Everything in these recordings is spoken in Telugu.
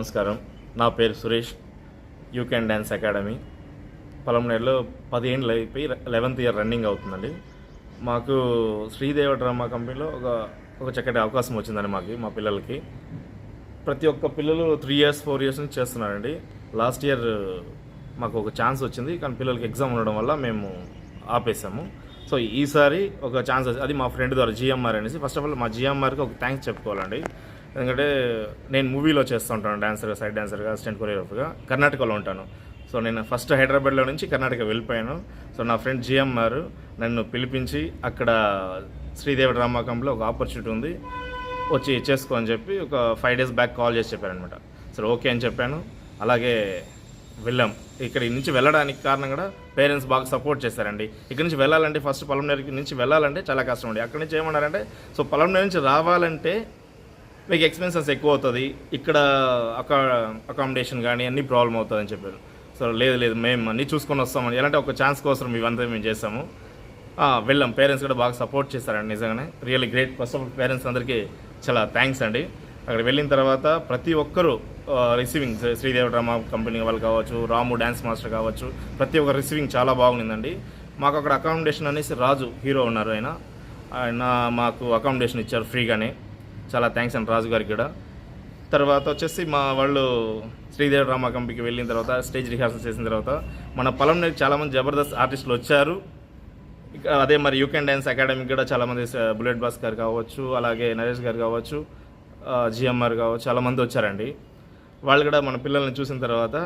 నమస్కారం. నా పేరు Suresh. You can dance academy. పొలంనేరులో పదిహేండ్లు అయిపోయి లెవెన్త్ ఇయర్ రన్నింగ్ అవుతుందండి. మాకు శ్రీదేవ డ్రామా కంపెనీలో ఒక ఒక చక్కటి అవకాశం వచ్చిందండి మాకు మా పిల్లలకి. ప్రతి ఒక్క పిల్లలు త్రీ ఇయర్స్ ఫోర్ ఇయర్స్ నుంచి చేస్తున్నారండి. లాస్ట్ ఇయర్ మాకు ఒక ఛాన్స్ వచ్చింది కానీ పిల్లలకి ఎగ్జామ్ ఉండడం వల్ల మేము ఆపేసాము. సో ఈసారి ఒక ఛాన్స్ అది మా ఫ్రెండ్ ద్వారా జిఎంఆర్ అనేసి. ఫస్ట్ ఆఫ్ ఆల్ మా జిఎంఆర్కి ఒక థ్యాంక్స్ చెప్పుకోవాలండి. ఎందుకంటే నేను మూవీలో చేస్తూ ఉంటాను డాన్సర్గా సైడ్ డాన్సర్గా అసిస్టెంట్ కొరియోగ్రఫర్గా కర్ణాటకలో ఉంటాను. సో నేను ఫస్ట్ హైదరాబాద్లో నుంచి కర్ణాటక వెళ్ళిపోయాను. సో నా ఫ్రెండ్ జిఎంఆర్ నన్ను పిలిపించి అక్కడ శ్రీదేవి డ్రామా కంపెనీలో ఒక ఆపర్చునిటీ ఉంది వచ్చి చేసుకో అని చెప్పి ఒక ఫైవ్ డేస్ బ్యాక్ కాల్ చేసి చెప్పారనమాట సరే ఓకే అని చెప్పాను. అలాగే వెళ్ళాం. ఇక్కడ నుంచి వెళ్ళడానికి కారణం కూడా పేరెంట్స్ బాగా సపోర్ట్ చేశారండి. ఇక్కడ నుంచి వెళ్ళాలంటే ఫస్ట్ పొలంనేరు నుంచి వెళ్ళాలంటే చాలా కష్టం అండి. అక్కడి నుంచి ఏమన్నారంటే సో పొలంనేరు నుంచి రావాలంటే మీకు ఎక్స్పెన్సెస్ ఎక్కువ అవుతుంది. ఇక్కడ అకా అకామిడేషన్ కానీ అన్ని ప్రాబ్లం అవుతుంది అని చెప్పారు. సో లేదు లేదు మేము అన్నీ చూసుకొని వస్తామని ఎలాంటి ఒక ఛాన్స్ కోసం ఇవంతా మేము చేస్తాము. వెళ్ళాం. పేరెంట్స్ కూడా బాగా సపోర్ట్ చేశారండి నిజంగానే. Really great first of all parents అందరికీ చాలా థ్యాంక్స్ అండి. అక్కడ వెళ్ళిన తర్వాత ప్రతి ఒక్కరూ రిసీవింగ్ శ్రీదేవ డ్రామా కంపెనీ వాళ్ళు కావచ్చు రాము డ్యాన్స్ మాస్టర్ కావచ్చు ప్రతి ఒక్క రిసీవింగ్ చాలా బాగుండిందండి. మాకు అక్కడ అకామిడేషన్ అనేసి రాజు హీరో ఉన్నారు ఆయన. ఆయన మాకు అకామిడేషన్ ఇచ్చారు ఫ్రీగానే. చాలా థ్యాంక్స్ అండి రాజు గారికి కూడా. తర్వాత వచ్చేసి మా వాళ్ళు శ్రీదేవి డ్రామా కంపెనీకి వెళ్ళిన తర్వాత స్టేజ్ రిహార్సల్ చేసిన తర్వాత మన పొలం నుంచి చాలామంది జబర్దస్త్ ఆర్టిస్టులు వచ్చారు. అదే మరి యూ కెన్ డ్యాన్స్ అకాడమీకి కూడా చాలామంది బుల్లెట్ బాస్ గారు కావచ్చు అలాగే నరేష్ గారు కావచ్చు జిఎంఆర్ కావచ్చు చాలామంది వచ్చారండి. వాళ్ళు కూడా మన పిల్లల్ని చూసిన తర్వాత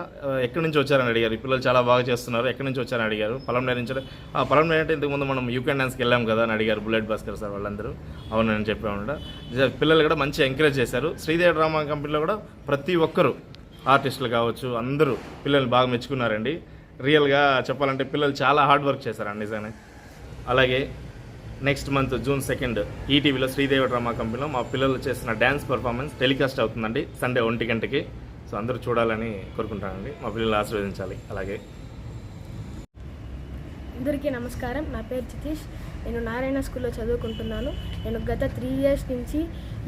ఎక్కడి నుంచి వచ్చారని అడిగారు. ఈ పిల్లలు చాలా బాగా చేస్తున్నారు. ఎక్కడి నుంచి వచ్చారని అడిగారు. పొలం నుంచి ఆ పొలంనేరు అంటే ఇంతకుముందు మనం యూకెన్ డ్యాన్స్కి వెళ్ళాం కదా అని అడిగారు బుల్లెట్ భాస్కర్ సార్ వాళ్ళందరూ. అవును నేను చెప్పామన్నమాట పిల్లలు కూడా మంచి ఎంకరేజ్ చేశారు. శ్రీదేవి డ్రామా కంపెనీలో కూడా ప్రతి ఒక్కరు ఆర్టిస్టులు కావచ్చు అందరూ పిల్లల్ని బాగా మెచ్చుకున్నారండి. రియల్గా చెప్పాలంటే పిల్లలు చాలా హార్డ్ వర్క్ చేశారండి నిజంగానే. అలాగే నెక్స్ట్ మంత్ జూన్ సెకండ్ ఈటీవీలో శ్రీదేవి డ్రామా కంపెనీలో మా పిల్లలు చేసిన డ్యాన్స్ పర్ఫార్మెన్స్ టెలికాస్ట్ అవుతుందండి సండే ఒంటి గంటకి. సో అందరూ చూడాలని కోరుకుంటానండి. మా పిల్లలు ఆశీర్వదించాలి. అలాగే. అందరికీ నమస్కారం. నా పేరు చితీష్ నేను నారాయణ స్కూల్లో చదువుకుంటున్నాను. నేను గత త్రీ ఇయర్స్ నుంచి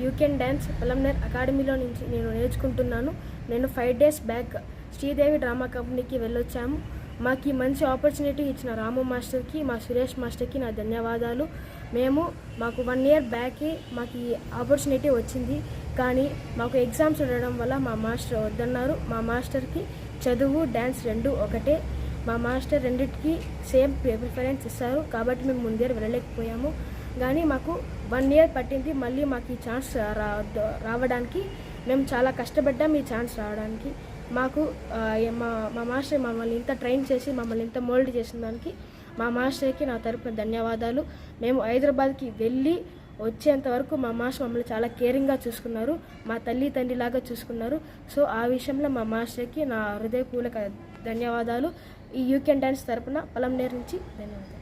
యూ కెన్ డ్యాన్స్ పలంనర్ అకాడమీలో నుంచి నేను నేర్చుకుంటున్నాను. నేను five days back Sridevi drama కంపెనీకి వెళ్ళొచ్చాము. మాకు మంచి ఆపర్చునిటీ ఇచ్చిన రాము మాస్టర్కి మా సురేష్ మాస్టర్కి నా ధన్యవాదాలు. మేము మాకు వన్ ఇయర్ బ్యాకే మాకు ఈ ఆపర్చునిటీ వచ్చింది. కానీ మాకు ఎగ్జామ్స్ ఉండడం వల్ల మా మాస్టర్ వద్దన్నారు. మా మాస్టర్కి చదువు డ్యాన్స్ రెండు ఒకటే. మా మాస్టర్ రెండింటికి సేమ్ ప్రిఫరెన్స్ ఇస్తారు. కాబట్టి మేము ముందే వెళ్ళలేకపోయాము. కానీ మాకు వన్ ఇయర్ పట్టింది. మళ్ళీ మాకు ఈ ఛాన్స్ రా రావడానికి మేము చాలా కష్టపడ్డాం ఈ ఛాన్స్ రావడానికి. మాకు మా మా మాస్టర్ మమ్మల్ని ఇంత ట్రైన్ చేసి మమ్మల్ని ఇంత మోల్డ్ చేసిన దానికి మా మాస్టర్కి నా తరపున ధన్యవాదాలు. మేము హైదరాబాద్కి వెళ్ళి వచ్చేంత వరకు మా మాస్టర్ మమ్మల్ని చాలా కేరింగ్గా చూసుకున్నారు. మా తల్లి తండ్రిలాగా చూసుకున్నారు. సో ఆ విషయంలో మా మాస్టర్కి నా హృదయపూర్వక ధన్యవాదాలు. ఈ యూకెన్ డ్యాన్స్ తరపున పొలంనేరు నుంచి ధన్యవాదాలు.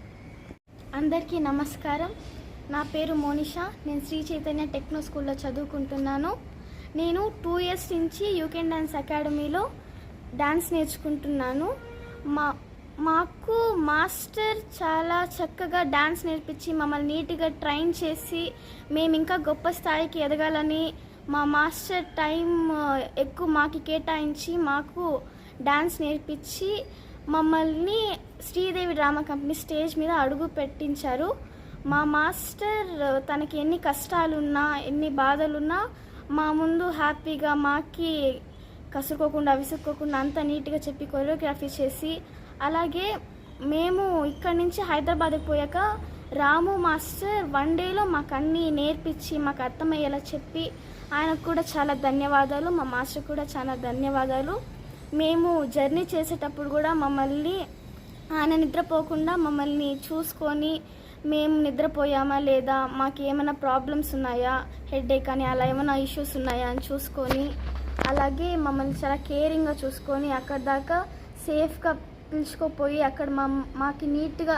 అందరికీ నమస్కారం. నా పేరు మోనిషా. నేను శ్రీ చైతన్య టెక్నో స్కూల్లో చదువుకుంటున్నాను. నేను టూ ఇయర్స్ నుంచి యూకెన్ డ్యాన్స్ అకాడమీలో డ్యాన్స్ నేర్చుకుంటున్నాను. మా మాకు మాస్టర్ చాలా చక్కగా డ్యాన్స్ నేర్పించి మమ్మల్ని నీట్గా ట్రైన్ చేసి మేము ఇంకా గొప్ప స్థాయికి ఎదగాలని మా మాస్టర్ టైం ఎక్కువ మాకు కేటాయించి మాకు డ్యాన్స్ నేర్పించి మమ్మల్ని శ్రీదేవి డ్రామా కంపెనీ స్టేజ్ మీద అడుగు పెట్టించారు. మా మాస్టర్ తనకి ఎన్ని కష్టాలున్నా ఎన్ని బాధలున్నా మా ముందు హ్యాపీగా మాకి కసుక్కోకుండా విసుక్కోకుండా అంత నీట్గా చెప్పి కొరియోగ్రఫీ చేసి అలాగే మేము ఇక్కడి నుంచి హైదరాబాద్కి పోయాక రాము మాస్టర్ వన్ డేలో మాకు అన్నీ నేర్పించి మాకు అర్థమయ్యేలా చెప్పి ఆయనకు కూడా చాలా ధన్యవాదాలు మా మాస్టర్ కూడా చాలా ధన్యవాదాలు. మేము జర్నీ చేసేటప్పుడు కూడా మమ్మల్ని ఆయన నిద్రపోకుండా మమ్మల్ని చూసుకొని మేము నిద్రపోయామా లేదా మాకు ఏమైనా ప్రాబ్లమ్స్ ఉన్నాయా హెడేక్ అని అలా ఏమైనా ఇష్యూస్ ఉన్నాయా అని చూసుకొని అలాగే మమ్మల్ని చాలా కేరింగ్గా చూసుకొని అక్కడ దాకా సేఫ్గా పిలుచుకోపోయి అక్కడ మా మాకు నీట్గా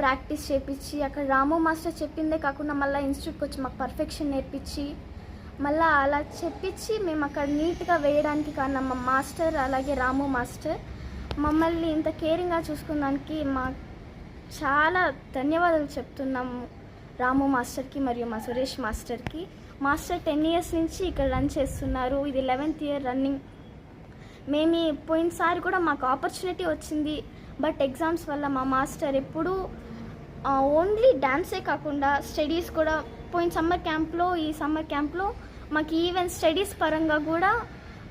ప్రాక్టీస్ చేపించి అక్కడ రాము మాస్టర్ చెప్పిందే కాకుండా మళ్ళీ ఇన్స్టిట్యూట్కి వచ్చి మాకు పర్ఫెక్షన్ నేర్పించి మళ్ళీ అలా చెప్పించి మేము అక్కడ నీట్గా వేయడానికి కారణం మా మాస్టర్ అలాగే రాము మాస్టర్. మమ్మల్ని ఇంత కేరింగ్గా చూసుకున్నానికి మా చాలా ధన్యవాదాలు చెప్తున్నాము రాము మాస్టర్కి మరియు మా సురేష్ మాస్టర్కి. మాస్టర్ టెన్ ఇయర్స్ నుంచి ఇక్కడ రన్ చేస్తున్నారు. ఇది లెవెన్త్ ఇయర్ రన్నింగ్. మేము పోయినసారి కూడా మాకు ఆపర్చునిటీ వచ్చింది. బట్ ఎగ్జామ్స్ వల్ల మా మాస్టర్ ఎప్పుడూ ఓన్లీ డ్యాన్సే కాకుండా స్టడీస్ కూడా పోయిన సమ్మర్ క్యాంప్లో ఈ సమ్మర్ క్యాంప్లో మాకు ఈవెన్ స్టడీస్ పరంగా కూడా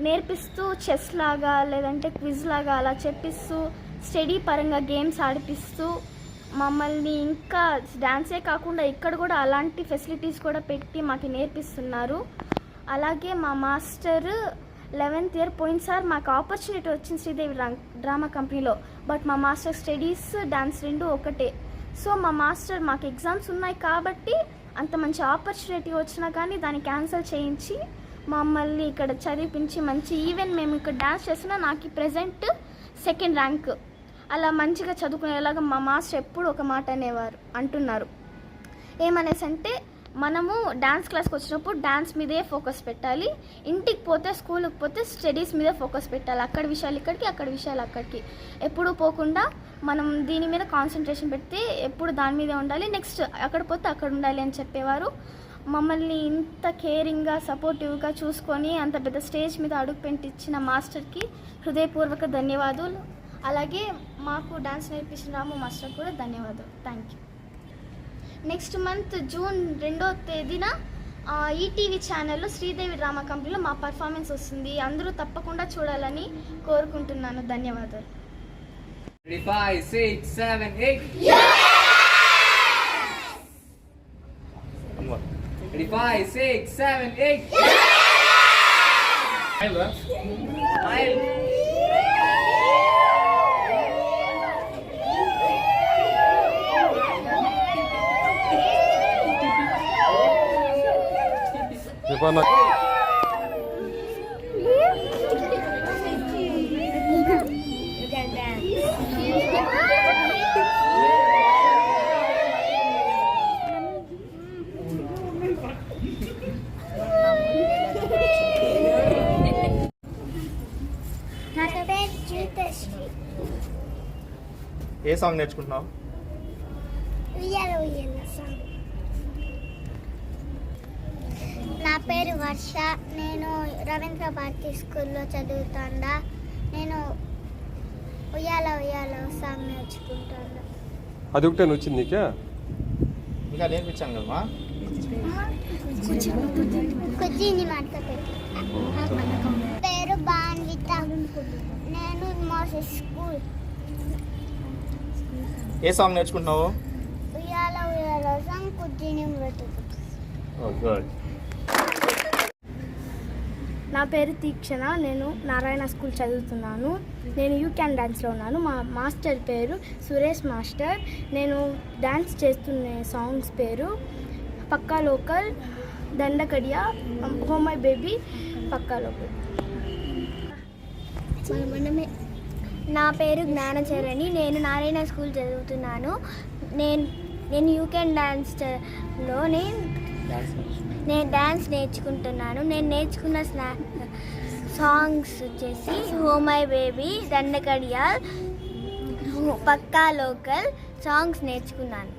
నేర్పిస్తూ చెస్ లాగా లేదంటే క్విజ్ లాగా అలా చెప్పిస్తూ స్టడీ పరంగా గేమ్స్ ఆడిపిస్తూ మమ్మల్ని ఇంకా డ్యాన్సే కాకుండా ఇక్కడ కూడా అలాంటి ఫెసిలిటీస్ కూడా పెట్టి మాకు నేర్పిస్తున్నారు. అలాగే మా మాస్టర్ లెవెన్త్ ఇయర్ పోయినసారి మాకు ఆపర్చునిటీ వచ్చింది శ్రీదేవి డ్రామా కంపెనీలో. బట్ మా మాస్టర్ స్టడీస్ డాన్స్ రెండు ఒకటే. సో మా మాస్టర్ మాకు ఎగ్జామ్స్ ఉన్నాయి కాబట్టి అంత మంచి ఆపర్చునిటీ వచ్చినా కానీ దాన్ని క్యాన్సిల్ చేయించి మమ్మల్ని ఇక్కడ చదివించి మంచి ఈవెన్ మేము ఇక్కడ డ్యాన్స్ చేసినా నాకు ప్రజెంట్ సెకండ్ ర్యాంక్. అలా మంచిగా చదువుకునేలాగా మా మాస్టర్ ఎప్పుడు ఒక మాట అనేవారు అంటున్నారు. ఏమనేసి అంటే మనము డాన్స్ క్లాస్కి వచ్చినప్పుడు డ్యాన్స్ మీదే ఫోకస్ పెట్టాలి. ఇంటికి పోతే స్కూల్కి పోతే స్టడీస్ మీదే ఫోకస్ పెట్టాలి. అక్కడ విషయాలు ఇక్కడికి అక్కడ విషయాలు అక్కడికి. ఎప్పుడు పోకుండా మనం దీని మీద కాన్సన్ట్రేషన్ పెడితే ఎప్పుడు దాని మీదే ఉండాలి. నెక్స్ట్ అక్కడ పోతే అక్కడ ఉండాలి అని చెప్పేవారు. మమ్మల్ని ఇంత కేరింగ్గా సపోర్టివ్గా చూసుకొని అంత పెద్ద స్టేజ్ మీద అడుగు పెట్టించిన మాస్టర్కి హృదయపూర్వక ధన్యవాదాలు. అలాగే మాకు డాన్స్ నేర్పించిన రాము మాస్టర్ కూడా ధన్యవాదాలు. Thank you next month June రెండో తేదీన ఈటీవీ ఛానల్లో శ్రీదేవి డ్రామా కంపెనీలో మా పర్ఫార్మెన్స్ వస్తుంది. అందరూ తప్పకుండా చూడాలని కోరుకుంటున్నాను. ధన్యవాదాలు. Five, six, seven, eight. Ready, five, six, seven, eight. Smile. నా పేరు జ్యోతిశ్రీ ఏ సాంగ్ నేర్చుకుంటున్నావు ఉయ్యాల ఉయ్యాల సాంగ్ నా వర్ష నేను రవీంద్ర భారతి స్కూల్లో చదువుతాండా. నేను ఉయ్యాల ఉయ్యాల సాంగ్ నేర్చుకుంటాను అది ఒకటే వచ్చింది నీకే? ఇంకా నేర్పించాను కదమ్మా. కుర్చీని పేరు బాన్విత. నేను మోసెస్ స్కూల్. ఏ సాంగ్ నేర్చుకుంటున్నావు? ఉయ్యాల ఉయ్యాల సాంగ్ కుర్చీని మడత గుడ్. నా పేరు తీక్షణ నేను నారాయణ స్కూల్ చదువుతున్నాను. నేను యూ క్యాన్ డ్యాన్స్లో ఉన్నాను. మా మాస్టర్ పేరు సురేష్ మాస్టర్. నేను డ్యాన్స్ చేస్తున్న సాంగ్స్ పేరు Pakka local Dandakadiya oh my baby Pakka local. నా పేరు జ్ఞానచరణి. నేను నారాయణ స్కూల్ చదువుతున్నాను. నేను నేను యూ క్యాన్ డ్యాన్స్లోనే నేను డ్యాన్స్ నేర్చుకుంటున్నాను. నేను నేర్చుకున్న స్నా సాంగ్స్ వచ్చేసి హో my baby Dandakadiyal Pakka local songs నేర్చుకున్నాను.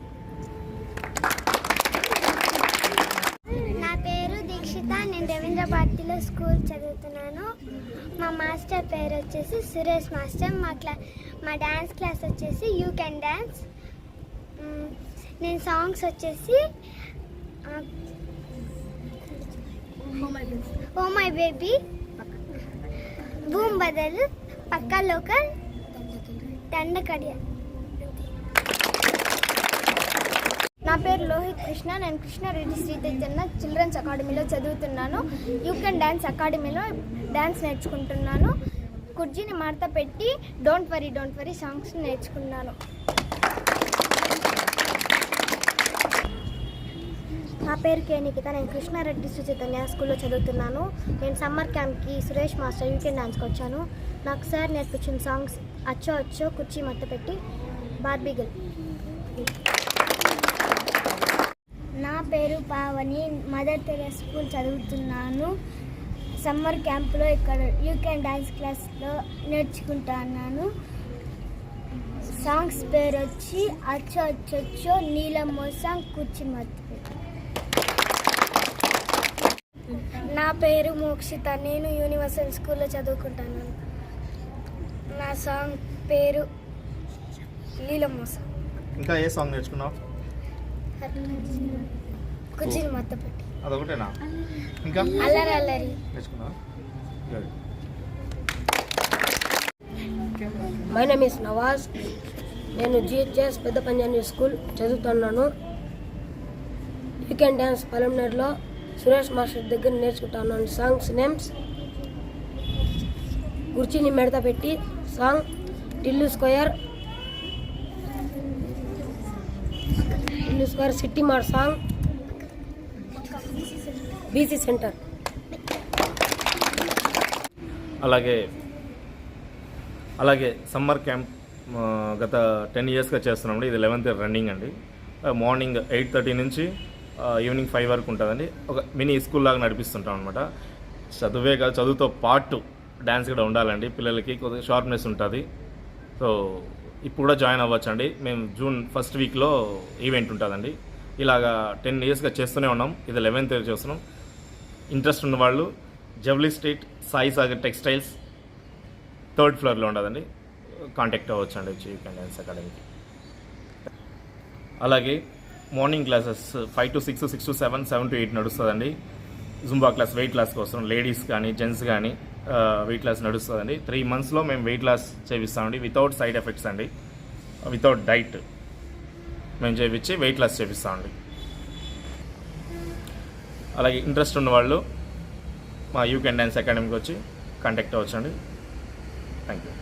నా పేరు దీక్షిత. నేను రవీంద్ర భారతిలో స్కూల్ చదువుతున్నాను. మా మాస్టర్ పేరు వచ్చేసి సురేష్ మాస్టర్. మా క్లా మా డ్యాన్స్ క్లాస్ వచ్చేసి యూ కెన్ డ్యాన్స్ నేను సాంగ్స్ వచ్చేసి ఓ my baby Bhoom Badal Pakka local Dandakadiya నా పేరు లోహిత్ కృష్ణ. నేను కృష్ణారెడ్డి శ్రీ చైతన్య చిల్డ్రన్స్ అకాడమీలో చదువుతున్నాను. యూ కెన్ డ్యాన్స్ అకాడమీలో డ్యాన్స్ నేర్చుకుంటున్నాను. కుర్జీని మడత పెట్టి don't worry don't worry songs నేర్చుకున్నాను. నా పేరు కే నికిత. నేను కృష్ణారెడ్డి శ్రీ స్కూల్లో చదువుతున్నాను. నేను సమ్మర్ క్యాంప్కి సురేష్ మాస్టర్ యూకెన్ డాన్స్కి వచ్చాను. నాకు సార్ నేర్పించిన సాంగ్స్ అచ్చో అచ్చో కుర్చీ మట్ట పెట్టి బార్బీగల్ నా పేరు పావని. మదర్ తెరెస్ స్కూల్ చదువుతున్నాను. సమ్మర్ క్యాంప్లో ఇక్కడ యూకెన్ డాన్స్ క్లాస్లో నేర్చుకుంటున్నాను. సాంగ్స్ పేరు వచ్చి అచ్చో అచ్చొచ్చో మోసం సాంగ్ కుర్చీ మట్ట నా పేరు మోక్షిత. నేను యూనివర్సల్ స్కూల్లో చదువుకుంటాను. ఆ సాంగ్ పేరు లీలమోస ఇంకా ఏ సాంగ్ నేర్చుకున్నావు? కుర్చీని మొత్తం పెట్టి అదొకటేనా? ఇంకా? అల్లరి అల్లరి. నేర్చుకున్నావా. మై నేమ్ ఇస్ నవాజ్ నేను జిహెచ్ఎస్ పెద్ద పంజాని స్కూల్ చదువుతున్నాను. యూ కెన్ డ్యాన్స్ పలంనేరులో సురేష్ మాస్టర్ దగ్గర నేర్చుకుంటాను సాంగ్స్ నేమ్స్. కుర్చీని మెడత పెట్టి song Tillu square. Tillu square Seeti Maar song. BC centre. అలాగే అలాగే సమ్మర్ క్యాంప్ గత టెన్ ఇయర్స్గా చేస్తున్నామండి. ఇది లెవెన్త్ ఇయర్ రన్నింగ్ అండి. మార్నింగ్ ఎయిట్ థర్టీ నుంచి ఈవినింగ్ ఫైవ్ వరకు ఉంటుందండి. ఒక మినీ స్కూల్ లాగా నడిపిస్తుంటాం అనమాట చదువే కాదు చదువుతో పాటు డ్యాన్స్ కూడా ఉండాలండి. పిల్లలకి కొద్దిగా షార్ప్నెస్ ఉంటుంది. సో ఇప్పుడు కూడా జాయిన్ అవ్వచ్చండి. మేము జూన్ ఫస్ట్ వీక్లో ఈవెంట్ ఉంటుందండి. ఇలాగా టెన్ ఇయర్స్గా చేస్తూనే ఉన్నాం. ఇది లెవెన్త్ ఇయర్ చేస్తున్నాం. ఇంట్రెస్ట్ ఉన్న వాళ్ళు Javli street Sai Sagar textiles third ఫ్లోర్లో ఉండదండి కాంటాక్ట్ అవ్వచ్చు అండి వచ్చి అండ్ డ్యాన్స్ అకాడమీకి అలాగే morning classes five to six six to seven seven to eight నడుస్తుందండి. జుంబా క్లాస్ వెయిట్ లాస్ కోసం లేడీస్ కానీ జెంట్స్ కానీ వెయిట్ లాస్ నడుస్తుందండి. త్రీ మంత్స్లో మేము వెయిట్ లాస్ చేపిస్తామండి. వితౌట్ సైడ్ ఎఫెక్ట్స్ అండి. వితౌట్ డైట్ మేము చేపించి వెయిట్ లాస్ చేపిస్తామండి. అలాగే ఇంట్రెస్ట్ ఉన్న వాళ్ళు మా యూ కెన్ డ్యాన్స్ అకాడమీకి వచ్చి కాంటాక్ట్ అవ్వచ్చండి. Thank you